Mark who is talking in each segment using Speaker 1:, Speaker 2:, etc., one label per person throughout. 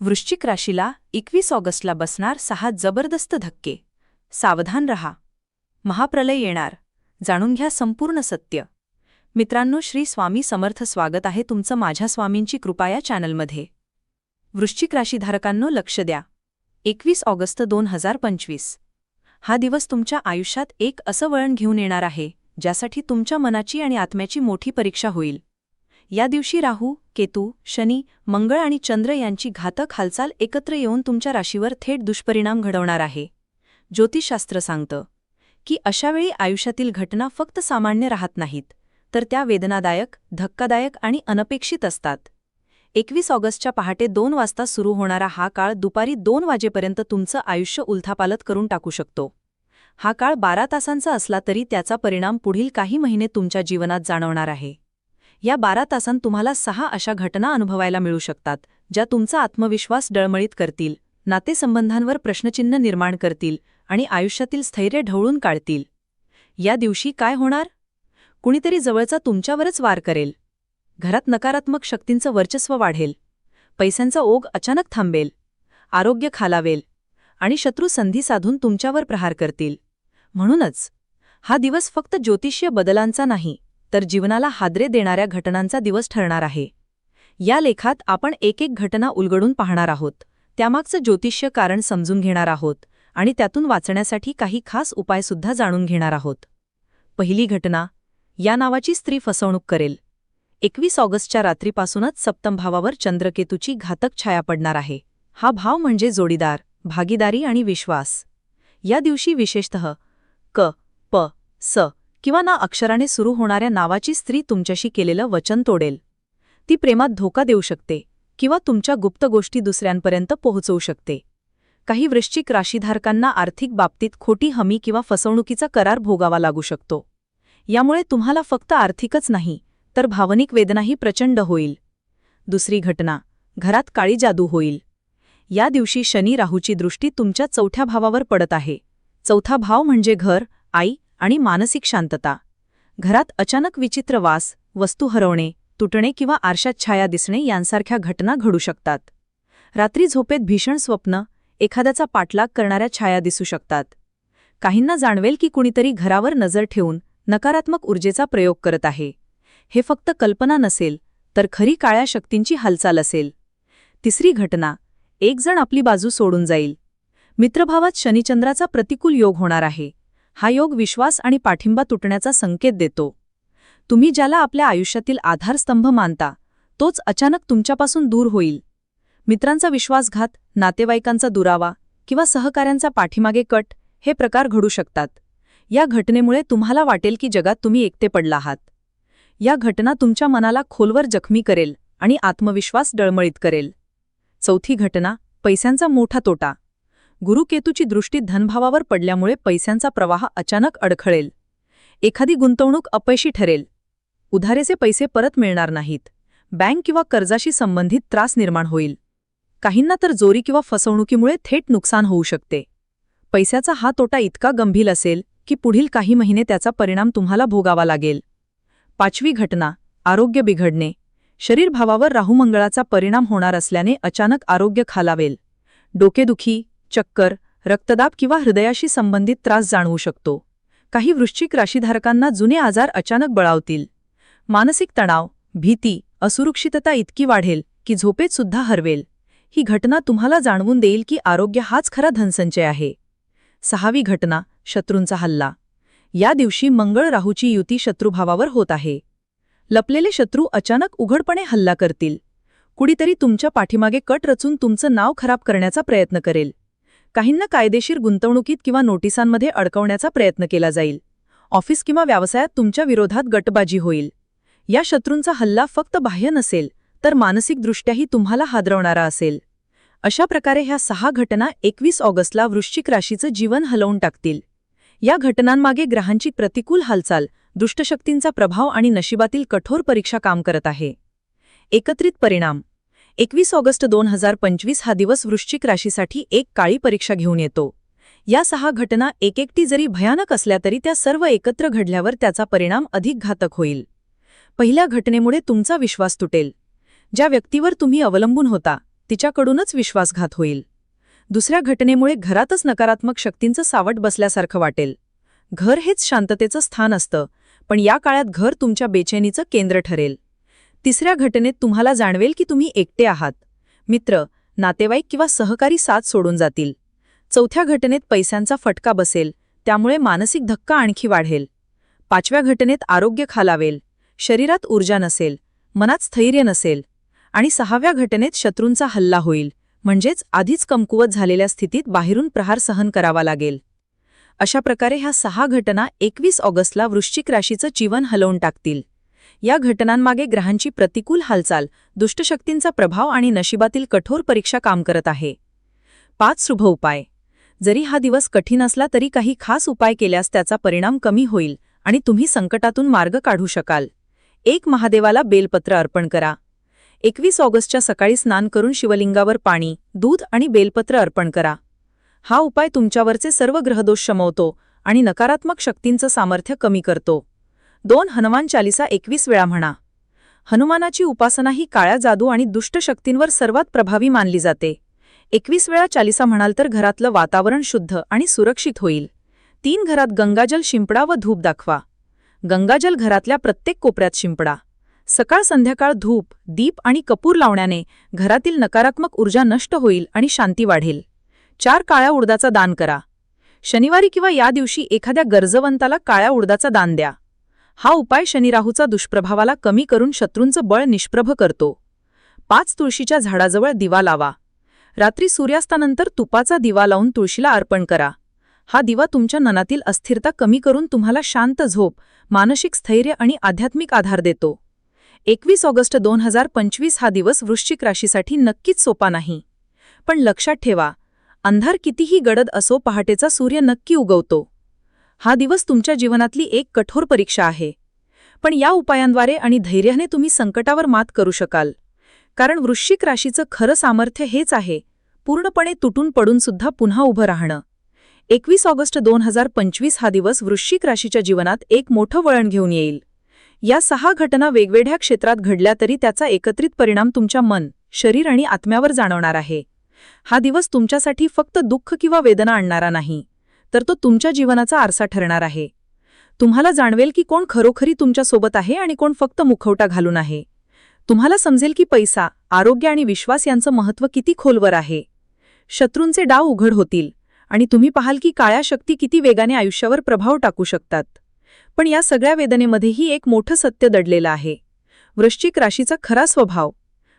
Speaker 1: वृश्चिक राशीला एकवीस ऑगस्टला बसणार सहा जबरदस्त धक्के. सावधान रहा. महाप्रलय येणार. जाणून घ्या संपूर्ण सत्य. मित्रांनो श्री स्वामी समर्थ स्वागत आहे तुमचं माझ्या स्वामींची कृपा या चॅनलमध्ये. वृश्चिक राशीधारकांनो लक्ष द्या. एकवीस ऑगस्ट दोन हजार पंचवीस. हा दिवस तुमच्या आयुष्यात एक असं वळण घेऊन येणार आहे ज्यासाठी तुमच्या मनाची आणि आत्म्याची मोठी परीक्षा होईल. या दिवशी राहू केतू शनी मंगळ आणि चंद्र यांची घातक हालचाल एकत्र येऊन तुमच्या राशीवर थेट दुष्परिणाम घडवणार आहे. ज्योतिषशास्त्र सांगतं की अशावेळी आयुष्यातील घटना फक्त सामान्य राहत नाहीत तर त्या वेदनादायक धक्कादायक आणि अनपेक्षित असतात. एकवीस ऑगस्टच्या पहाटे दोन वाजता सुरू होणारा हा काळ दुपारी दोन वाजेपर्यंत तुमचं आयुष्य उलथापालत करून टाकू शकतो. हा काळ बारा तासांचा असला तरी त्याचा परिणाम पुढील काही महिने तुमच्या जीवनात जाणवणार आहे. या बारा तासांत तुम्हाला सहा अशा घटना अनुभवायला मिळू शकतात ज्या तुमचा आत्मविश्वास डळमळीत करतील नातेसंबंधांवर प्रश्नचिन्ह निर्माण करतील आणि आयुष्यातील स्थैर्य ढवळून काढतील. या दिवशी काय होणार? कुणीतरी जवळचा तुमच्यावरच वार करेल. घरात नकारात्मक शक्तींचं वर्चस्व वाढेल. पैशांचा ओघ अचानक थांबेल. आरोग्य खालावेल. आणि शत्रू संधी साधून तुमच्यावर प्रहार करतील. म्हणूनच हा दिवस फक्त ज्योतिष्य बदलांचा नाही तर जीवनाला हादरे देणाऱ्या घटनांचा दिवस ठरणार आहे. या लेखात आपण एक एक घटना उलगडून पाहणार आहोत. त्यामागचं ज्योतिष्य कारण समजून घेणार आहोत आणि त्यातून वाचण्यासाठी काही खास उपायसुद्धा जाणून घेणार आहोत. पहिली घटना या नावाची स्त्री फसवणूक करेल. एकवीस ऑगस्टच्या रात्रीपासूनच सप्तमभावावर चंद्रकेतूची घातक छाया पडणार आहे. हा भाव म्हणजे जोडीदार भागीदारी आणि विश्वास. या दिवशी विशेषतः क प स किंवा ना अक्षराने सुरू होणाऱ्या नावाची स्त्री तुमच्याशी केलेलं वचन तोडेल. ती प्रेमात धोका देऊ शकते किंवा तुमच्या गुप्त गोष्टी दुसऱ्यांपर्यंत पोहोचवू शकते. काही वृश्चिक राशीधारकांना आर्थिक बाबतीत खोटी हमी किंवा फसवणुकीचा करार भोगावा लागू शकतो. यामुळे तुम्हाला फक्त आर्थिकच नाही तर भावनिक वेदनाही प्रचंड होईल. दुसरी घटना घरात काळी जादू होईल. या दिवशी शनी राहूची दृष्टी तुमच्या चौथ्या भावावर पडत आहे. चौथा भाव म्हणजे घर आई आणि मानसिक शांतता. घरात अचानक विचित्र वास वस्तू हरवणे तुटणे किंवा आरशात छाया दिसणे यांसारख्या घटना घडू शकतात. रात्री झोपेत भीषण स्वप्न एखाद्याचा पाठलाग करणाऱ्या छाया दिसू शकतात. काहींना जाणवेल की कुणीतरी घरावर नजर ठेवून नकारात्मक ऊर्जेचा प्रयोग करत आहे. हे फक्त कल्पना नसेल तर खरी काळ्या शक्तींची हालचाल असेल. तिसरी घटना एक जण आपली बाजू सोडून जाईल. मित्रभावात शनिचंद्राचा प्रतिकूल योग होणार आहे. हा योग विश्वास आणि पाठिंबा तुटण्याचा संकेत देतो. तुम्ही ज्याला आपल्या आयुष्यातील आधारस्तंभ मानता तोच अचानक तुमच्यापासून दूर होईल. मित्रांचा विश्वासघात नातेवाईकांचा दुरावा किंवा सहकाऱ्यांचा पाठीमागे कट हे प्रकार घडू शकतात. या घटनेमुळे तुम्हाला वाटेल की जगात तुम्ही एकटे पडला आहात. या घटना तुमच्या मनाला खोलवर जखमी करेल आणि आत्मविश्वास डळमळीत करेल. चौथी घटना पैशांचा मोठा तोटा. गुरुकेतूची दृष्टी धनभावावर पडल्यामुळे पैशांचा प्रवाह अचानक अडखळेल. एखादी गुंतवणूक अपयशी ठरेल. उधारेचे पैसे परत मिळणार नाहीत. बँक किंवा कर्जाशी संबंधित त्रास निर्माण होईल. काहींना तर जोरी किंवा फसवणुकीमुळे थेट नुकसान होऊ शकते. पैशाचा हा तोटा इतका गंभीर असेल की पुढील काही महिने त्याचा परिणाम तुम्हाला भोगावा लागेल. पाचवी घटना आरोग्य बिघडणे. शरीरभावावर राहुमंगळाचा परिणाम होणार असल्याने अचानक आरोग्य खालावेल. डोकेदुखी चक्कर रक्तदाब किंवा हृदयाशी संबंधित त्रास जाणवू शकतो. काही वृश्चिक राशीधारकांना जुने आजार अचानक बळावतील. मानसिक तणाव भीती असुरक्षितता इतकी वाढेल की झोपेत सुद्धा हरवेल. ही घटना तुम्हाला जाणवून देईल की आरोग्य हाच खरा धनसंचय आहे. सहावी घटना शत्रूंचा हल्ला. या दिवशी मंगळ राहूची युती शत्रुभावावर होत आहे. लपलेले शत्रू अचानक उघडपणे हल्ला करतील. कुणीतरी तुमच्या पाठीमागे कट रचून तुमचं नाव खराब करण्याचा प्रयत्न करेल. काहींना कायदेशीर गुंतवणुकीत किंवा नोटिसांमध्ये अडकवण्याचा प्रयत्न केला जाईल. ऑफिस किंवा व्यवसायात तुमच्या विरोधात गटबाजी होईल. या शत्रूंचा हल्ला फक्त बाह्य नसेल तर मानसिकदृष्ट्याही तुम्हाला हादरवणारा असेल. अशा प्रकारे ह्या सहा घटना एकवीस ऑगस्टला वृश्चिक राशीचं जीवन हलवून टाकतील. या घटनांमागे ग्रहांची प्रतिकूल हालचाल दुष्टशक्तींचा प्रभाव आणि नशिबातील कठोर परीक्षा काम करत आहे. एकत्रित परिणाम एकवीस ऑगस्ट दोन हजार पंचवीस हा दिवस वृश्चिक राशीसाठी एक काळी परीक्षा घेऊन येतो. या सहा घटना एकेकटी जरी भयानक असल्या तरी त्या सर्व एकत्र घडल्यावर त्याचा परिणाम अधिक घातक होईल. पहिल्या घटनेमुळे तुमचा विश्वास तुटेल. ज्या व्यक्तीवर तुम्ही अवलंबून होता तिच्याकडूनच विश्वासघात होईल. दुसऱ्या घटनेमुळे घरातच नकारात्मक शक्तींचं सावट बसल्यासारखं वाटेल. घर हेच शांततेचं स्थान असतं पण या काळात घर तुमच्या बेचैनीचं केंद्र ठरेल. तिसऱ्या घटनेत तुम्हाला जाणवेल की तुम्ही एकटे आहात. मित्र नातेवाईक किंवा सहकारी साथ सोडून जातील. चौथ्या घटनेत पैशांचा फटका बसेल त्यामुळे मानसिक धक्का आणखी वाढेल. पाचव्या घटनेत आरोग्य खालावेल शरीरात ऊर्जा नसेल मनात स्थैर्य नसेल आणि सहाव्या घटनेत शत्रूंचा हल्ला होईल म्हणजेच आधीच कमकुवत झालेल्या स्थितीत बाहेरून प्रहार सहन करावा लागेल. अशा प्रकारे ह्या सहा घटना एकवीस ऑगस्टला वृश्चिक राशीचं जीवन हलवून टाकतील. या घटनांमागे ग्रहांची प्रतिकूल हालचाल दुष्टशक्तींचा प्रभाव आणि नशिबातील कठोर परीक्षा काम करत आहे. पाच शुभ उपाय. जरी हा दिवस कठीण असला तरी काही खास उपाय केल्यास त्याचा परिणाम कमी होईल आणि तुम्ही संकटातून मार्ग काढू शकाल. एक महादेवाला बेलपत्र अर्पण करा. एकवीस ऑगस्टच्या सकाळी स्नान करून शिवलिंगावर पाणी दूध आणि बेलपत्र अर्पण करा. हा उपाय तुमच्यावरचे सर्व ग्रहदोष शमवतो आणि नकारात्मक शक्तींचं सामर्थ्य कमी करतो. दोन हनुमान चालिसा एकवीस वेळा म्हणा. हनुमानाची उपासना ही काळ्या जादू आणि दुष्ट शक्तींवर सर्वात प्रभावी मानली जाते. एकवीस वेळा चालिसा म्हणाल तर घरातलं वातावरण शुद्ध आणि सुरक्षित होईल. तीन घरात गंगाजल शिंपडा व धूप दाखवा. गंगाजल घरातल्या प्रत्येक कोपऱ्यात शिंपडा. सकाळ संध्याकाळ धूप दीप आणि कपूर लावण्याने घरातील नकारात्मक ऊर्जा नष्ट होईल आणि शांती वाढेल. चार काळ्या उडदाचा दान करा. शनिवारी किंवा या दिवशी एखाद्या गरजवंताला काळ्या उडदाचा दान द्या. हा उपाय शनिराहूचा दुष्प्रभावाला कमी करून शत्रूंचं बळ निष्प्रभ करतो. पाच तुळशीच्या झाडाजवळ दिवा लावा. रात्री सूर्यास्तानंतर तुपाचा दिवा लावून तुळशीला अर्पण करा. हा दिवा तुमच्या मनातील अस्थिरता कमी करून तुम्हाला शांत झोप मानसिक स्थैर्य आणि आध्यात्मिक आधार देतो. एकवीस ऑगस्ट दोन हजार पंचवीस हा दिवस वृश्चिक राशीसाठी नक्कीच सोपा नाही. पण लक्षात ठेवा अंधार कितीही गडद असो पहाटेचा सूर्य नक्की उगवतो. हा दिवस तुमच्या जीवनातली एक कठोर परीक्षा आहे. पण या उपायांद्वारे आणि धैर्याने तुम्ही संकटावर मात करू शकाल. कारण वृश्चिक राशीचं खरं सामर्थ्य हेच आहे पूर्णपणे तुटून पडून सुद्धा पुन्हा उभं राहणं. एकवीस ऑगस्ट दोन हजार पंचवीस हा दिवस वृश्चिक राशीच्या जीवनात एक मोठं वळण घेऊन येईल. या सहा घटना वेगवेगळ्या क्षेत्रात घडल्या तरी त्याचा एकत्रित परिणाम तुमच्या मन शरीर आणि आत्म्यावर जाणवणार आहे. हा दिवस तुमच्यासाठी फक्त दुःख किंवा वेदना आणणारा नाही. तर तो तुमच्या जीवनाचा आरसा ठरणार आहे. तुम्हाला जाणवेल की कोण खरोखरी तुमच्यासोबत आहे आणि कोण फक्त मुखवटा घालून आहे. तुम्हाला समजेल की पैसा आरोग्य आणि विश्वास यांचं महत्त्व किती खोलवर आहे. शत्रूंचे डाव उघड होतील आणि तुम्ही पाहाल की काळ्या शक्ती किती वेगाने आयुष्यावर प्रभाव टाकू शकतात. पण या सगळ्या वेदनेमध्येही एक मोठं सत्य दडलेलं आहे. वृश्चिक राशीचा खरा स्वभाव.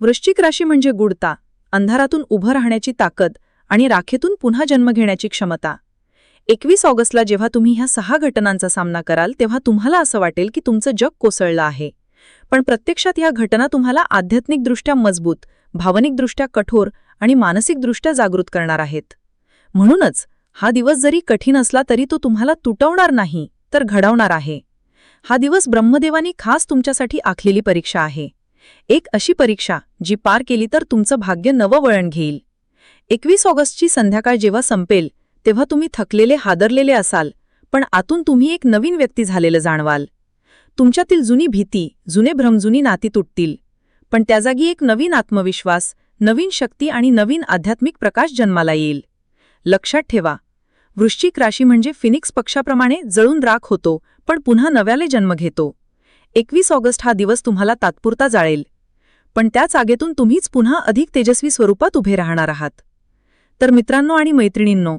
Speaker 1: वृश्चिक राशी म्हणजे गुडता अंधारातून उभं राहण्याची ताकद आणि राखेतून पुन्हा जन्म घेण्याची क्षमता. एकवीस ऑगस्टला जेव्हा तुम्ही ह्या सहा घटनांचा सामना कराल तेव्हा तुम्हाला असं वाटेल की तुमचं जग कोसळलं आहे. पण प्रत्यक्षात ह्या घटना तुम्हाला आध्यात्मिकदृष्ट्या मजबूत भावनिकदृष्ट्या कठोर आणि मानसिकदृष्ट्या जागृत करणार आहेत. म्हणूनच हा दिवस जरी कठीण असला तरी तो तुम्हाला तुटवणार नाही तर घडवणार आहे. हा दिवस ब्रह्मदेवानी खास तुमच्यासाठी आखलेली परीक्षा आहे. एक अशी परीक्षा जी पार केली तर तुमचं भाग्य नवं वळण घेईल. एकवीस ऑगस्टची संध्याकाळ जेव्हा संपेल तेव्हा तुम्ही थकलेले हादरलेले असाल पण आतून तुम्ही एक नवीन व्यक्ती झालेलं जाणवाल. तुमच्यातील जुनी भीती जुने भ्रमजुनी नाती तुटतील. पण त्या जागी एक नवीन आत्मविश्वास नवीन शक्ती आणि नवीन आध्यात्मिक प्रकाश जन्माला येईल. लक्षात ठेवा वृश्चिक राशी म्हणजे फिनिक्स पक्षाप्रमाणे जळून राख होतो पण पुन्हा नव्याने जन्म घेतो. एकवीस ऑगस्ट हा दिवस तुम्हाला तात्पुरता जाळेल. पण त्याच आगेतून तुम्हीच पुन्हा अधिक तेजस्वी स्वरूपात उभे राहणार आहात. तर मित्रांनो आणि मैत्रिणींनो